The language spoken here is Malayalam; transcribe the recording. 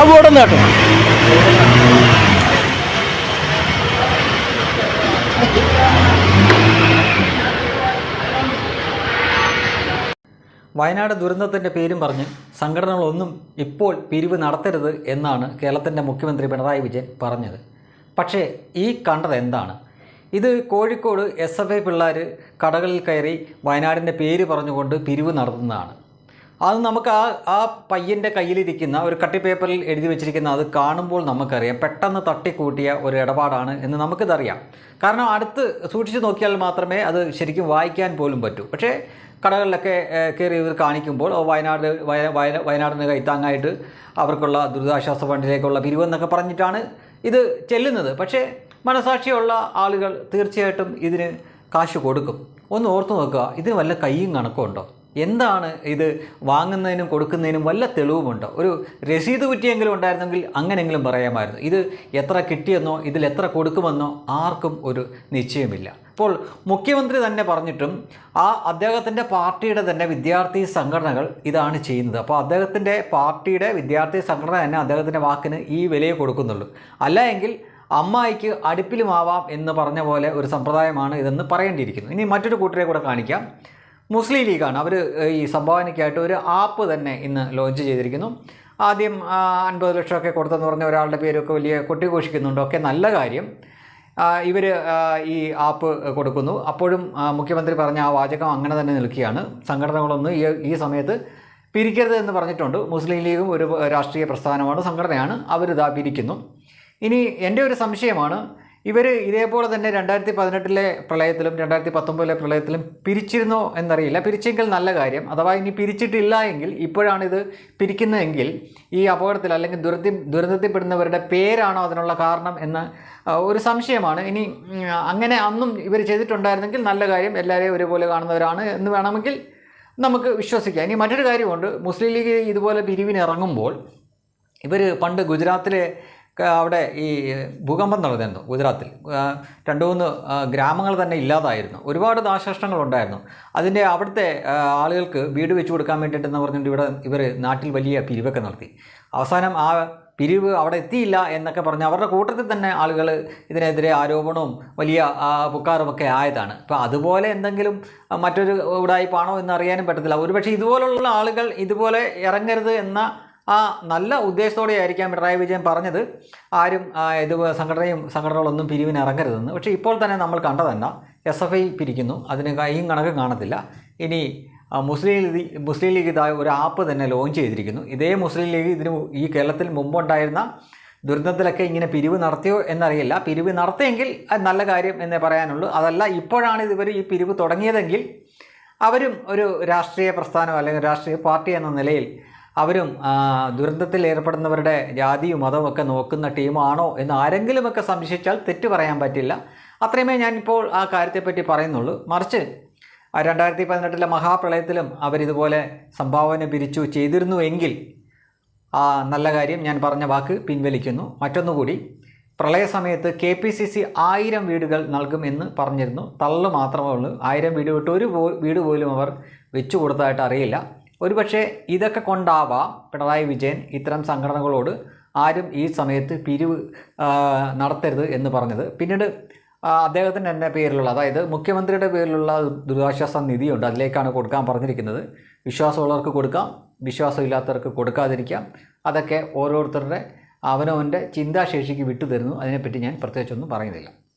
അപ്പോൾ ഓടുന്ന കേട്ടോ. വയനാട് ദുരന്തത്തിന്റെ പേരും പറഞ്ഞ് സംഘടനകളൊന്നും ഇപ്പോൾ പിരിവ് നടത്തരുത് എന്നാണ് കേരളത്തിന്റെ മുഖ്യമന്ത്രി പിണറായി വിജയൻ പറഞ്ഞത്. പക്ഷേ ഈ കണ്ടത് എന്താണ്? ഇത് കോഴിക്കോട് എസ് എഫ് ഐ പിള്ളേർ കടകളിൽ കയറി വയനാടിന്റെ പേര് പറഞ്ഞുകൊണ്ട് പിരിവ് നടത്തുന്നതാണ്. അത് നമുക്ക് ആ ആ പയ്യന്റെ കയ്യിലിരിക്കുന്ന ഒരു കട്ടി പേപ്പറിൽ എഴുതി വെച്ചിരിക്കുന്ന അത് കാണുമ്പോൾ നമുക്കറിയാം. പെട്ടെന്ന് തട്ടിക്കൂട്ടിയ ഒരു ഇടപാടാണ് എന്ന് നമുക്കിതറിയാം. കാരണം അടുത്ത് സൂക്ഷിച്ച് നോക്കിയാൽ മാത്രമേ അത് ശരിക്കും വായിക്കാൻ പോലും പറ്റൂ. പക്ഷേ കടകളിലൊക്കെ കയറി ഇവർ കാണിക്കുമ്പോൾ വയനാട് വയ- വയ- വയനാടിന് കൈത്താങ്ങായിട്ട് അവർക്കുള്ള ദുരിതാശ്വാസ ഫണ്ടിലേക്കുള്ള പിരിവെന്നൊക്കെ പറഞ്ഞിട്ടാണ് ഇത് ചെല്ലുന്നത്. പക്ഷേ മനസാക്ഷിയുള്ള ആളുകൾ തീർച്ചയായിട്ടും ഇതിന് കാശ് കൊടുക്കും. ഒന്ന് ഓർത്ത് നോക്കുക ഇതിന് വല്ല കൈയും കണക്കും ഉണ്ടോ എന്താണ് ഇത് വാങ്ങുന്നതിനും കൊടുക്കുന്നതിനും വല്ല തെളിവുമുണ്ടോ? ഒരു രസീത് കുറ്റിയെങ്കിലും ഉണ്ടായിരുന്നെങ്കിൽ അങ്ങനെയെങ്കിലും പറയാമായിരുന്നു. ഇത് എത്ര കിട്ടിയെന്നോ ഇതിൽ എത്ര കൊടുക്കുമെന്നോ ആർക്കും ഒരു നിശ്ചയമില്ല. ഇപ്പോൾ മുഖ്യമന്ത്രി തന്നെ പറഞ്ഞിട്ടും ആ അദ്ദേഹത്തിന്റെ പാർട്ടിയുടെ തന്നെ വിദ്യാർത്ഥി സംഘടനകൾ ഇതാണ് ചെയ്യുന്നത്. അപ്പോൾ അദ്ദേഹത്തിന്റെ പാർട്ടിയുടെ വിദ്യാർത്ഥി സംഘടന തന്നെ അദ്ദേഹത്തിന്റെ വാക്കിന് ഈ വിലയെ കൊടുക്കുന്നുള്ളൂ. അല്ല എങ്കിൽ അമ്മായിക്ക് അടുപ്പിലുമാവാം എന്ന് പറഞ്ഞ പോലെ ഒരു സമ്പ്രദായമാണ് ഇതെന്ന് പറയേണ്ടിയിരിക്കുന്നു. ഇനി മറ്റൊരു കൂട്ടരെ കൂടെ കാണിക്കാം. മുസ്ലിം ലീഗാണ്. അവർ ഈ സംഭാവനയ്ക്കായിട്ട് ഒരു ആപ്പ് തന്നെ ഇന്ന് ലോഞ്ച് ചെയ്തിരിക്കുന്നു. ആദ്യം അൻപത് ലക്ഷമൊക്കെ കൊടുത്തെന്ന് പറഞ്ഞ ഒരാളുടെ പേരൊക്കെ വലിയ കൊട്ടിഘോഷിക്കുന്നുണ്ട്. ഒക്കെ നല്ല കാര്യം. ഇവർ ഈ ആപ്പ് കൊടുക്കുന്നു. അപ്പോഴും മുഖ്യമന്ത്രി പറഞ്ഞ ആ വാചകം അങ്ങനെ തന്നെ നിൽക്കുകയാണ്. സംഘടനകളൊന്നും ഈ ഈ സമയത്ത് പിരിക്കരുത് എന്ന് പറഞ്ഞിട്ടുണ്ട്. മുസ്ലിം ലീഗും ഒരു രാഷ്ട്രീയ പ്രസ്ഥാനമാണ് സംഘടനയാണ്. അവരിതാ പിരിക്കുന്നു. ഇനി എന്റെ ഒരു സംശയമാണ്. ഇവർ ഇതേപോലെ തന്നെ രണ്ടായിരത്തി പതിനെട്ടിലെ പ്രളയത്തിലും രണ്ടായിരത്തി പത്തൊമ്പതിലെ പ്രളയത്തിലും പിരിച്ചിരുന്നോ എന്നറിയില്ല. പിരിച്ചെങ്കിൽ നല്ല കാര്യം. അഥവാ ഇനി പിരിച്ചിട്ടില്ല എങ്കിൽ ഇപ്പോഴാണിത് പിരിക്കുന്നതെങ്കിൽ ഈ അപകടത്തിൽ അല്ലെങ്കിൽ ദുരന്തി ദുരന്തത്തിൽപ്പെടുന്നവരുടെ പേരാണോ അതിനുള്ള കാരണം എന്ന ഒരു സംശയമാണ്. ഇനി അങ്ങനെ അന്നും ഇവർ ചെയ്തിട്ടുണ്ടായിരുന്നെങ്കിൽ നല്ല കാര്യം. എല്ലാവരെയും ഒരുപോലെ കാണുന്നവരാണ് എന്ന് വേണമെങ്കിൽ നമുക്ക് വിശ്വസിക്കാം. ഇനി മറ്റൊരു കാര്യമുണ്ട്. മുസ്ലിം ലീഗ് ഇതുപോലെ പിരിവിനിറങ്ങുമ്പോൾ ഇവർ പണ്ട് ഗുജറാത്തിലെ അവിടെ ഈ ഭൂകമ്പം നടന്നിരുന്നു ഗുജറാത്തിൽ. രണ്ട് മൂന്ന് ഗ്രാമങ്ങൾ തന്നെ ഇല്ലാതായിരുന്നു. ഒരുപാട് നാശനഷ്ടങ്ങൾ ഉണ്ടായിരുന്നു. അതിന്റെ അവിടുത്തെ ആളുകൾക്ക് വീട് വെച്ചു കൊടുക്കാൻ വേണ്ടിയിട്ടെന്ന് പറഞ്ഞുകൊണ്ട് ഇവിടെ ഇവർ നാട്ടിൽ വലിയ പിരിവൊക്കെ നടത്തി. അവസാനം ആ പിരിവ് അവിടെ എത്തിയില്ല എന്നൊക്കെ പറഞ്ഞ് അവരുടെ കൂട്ടത്തിൽ തന്നെ ആളുകൾ ഇതിനെതിരെ ആരോപണവും വലിയ പുക്കാറുമൊക്കെ ആയതാണ്. അപ്പോൾ അതുപോലെ എന്തെങ്കിലും മറ്റൊരു ഉടായ്പാണോ എന്ന് അറിയാനും പറ്റത്തില്ല. ഒരുപക്ഷെ ഇതുപോലുള്ള ആളുകൾ ഇതുപോലെ ഇറങ്ങരുത് എന്ന ആ നല്ല ഉദ്ദേശത്തോടെ ആയിരിക്കാം പിണറായി വിജയൻ പറഞ്ഞത്. ആരും ഇത് സംഘടനയും സംഘടനകളൊന്നും പിരിവിന് ഇറങ്ങരുതെന്ന്. പക്ഷേ ഇപ്പോൾ തന്നെ നമ്മൾ കണ്ടതന്നെ എസ് എഫ് ഐ പിരിക്കുന്നു. അതിന് കൈയും കണക്ക് കാണത്തില്ല. ഇനി മുസ്ലിം ലീഗ് മുസ്ലിം ലീഗ് ഇതായ ഒരു ആപ്പ് തന്നെ ലോഞ്ച് ചെയ്തിരിക്കുന്നു. ഇതേ മുസ്ലിം ലീഗ് ഇതിന് ഈ കേരളത്തിൽ മുമ്പുണ്ടായിരുന്ന ദുരന്തത്തിലൊക്കെ ഇങ്ങനെ പിരിവ് നടത്തിയോ എന്നറിയില്ല. പിരിവ് നടത്തിയെങ്കിൽ അത് നല്ല കാര്യം എന്നേ പറയാനുള്ളൂ. അതല്ല ഇപ്പോഴാണ് ഇവർ ഈ പിരിവ് തുടങ്ങിയതെങ്കിൽ അവരും ഒരു രാഷ്ട്രീയ പ്രസ്ഥാനം അല്ലെങ്കിൽ രാഷ്ട്രീയ പാർട്ടി എന്ന നിലയിൽ അവരും ദുരന്തത്തിൽ ഏർപ്പെടുന്നവരുടെ ജാതിയും മതവും ഒക്കെ നോക്കുന്ന ടീമാണോ എന്ന് ആരെങ്കിലുമൊക്കെ സംശയിച്ചാൽ തെറ്റ് പറയാൻ പറ്റില്ല. അത്രയുമേ ഞാനിപ്പോൾ ആ കാര്യത്തെപ്പറ്റി പറയുന്നുള്ളൂ. മറിച്ച് രണ്ടായിരത്തി പതിനെട്ടിലെ മഹാപ്രളയത്തിലും അവരിതുപോലെ സംഭാവന പിരിച്ചു ചെയ്തിരുന്നുവെങ്കിൽ ആ നല്ല കാര്യം ഞാൻ പറഞ്ഞ വാക്ക് പിൻവലിക്കുന്നു. മറ്റൊന്നുകൂടി പ്രളയ സമയത്ത് കെ പി സി സി ആയിരം വീടുകൾ നൽകും എന്ന് പറഞ്ഞിരുന്നു. തള്ളു മാത്രമേ ഉള്ളൂ. ആയിരം വീട് വിട്ട് ഒരു വീട് പോലും അവർ വെച്ചു കൊടുത്തതായിട്ട് അറിയില്ല. ഒരുപക്ഷെ ഇതൊക്കെ കൊണ്ടാവാം പിണറായി വിജയൻ ഇത്തരം സംഘടനകളോട് ആരും ഈ സമയത്ത് പിരിവ് നടത്തരുത് എന്ന് പറഞ്ഞത്. പിന്നീട് അദ്ദേഹത്തിന്റെ തന്നെ പേരിലുള്ള അതായത് മുഖ്യമന്ത്രിയുടെ പേരിലുള്ള ദുരിതാശ്വാസ നിധിയുണ്ട്. അതിലേക്കാണ് കൊടുക്കാൻ പറഞ്ഞിരിക്കുന്നത്. വിശ്വാസമുള്ളവർക്ക് കൊടുക്കാം വിശ്വാസമില്ലാത്തവർക്ക് കൊടുക്കാതിരിക്കാം. അതൊക്കെ ഓരോരുത്തരുടെ അവനവന്റെ ചിന്താശേഷിക്ക് വിട്ടുതരുന്നു. അതിനെപ്പറ്റി ഞാൻ പ്രത്യേകിച്ചൊന്നും പറയുന്നില്ല.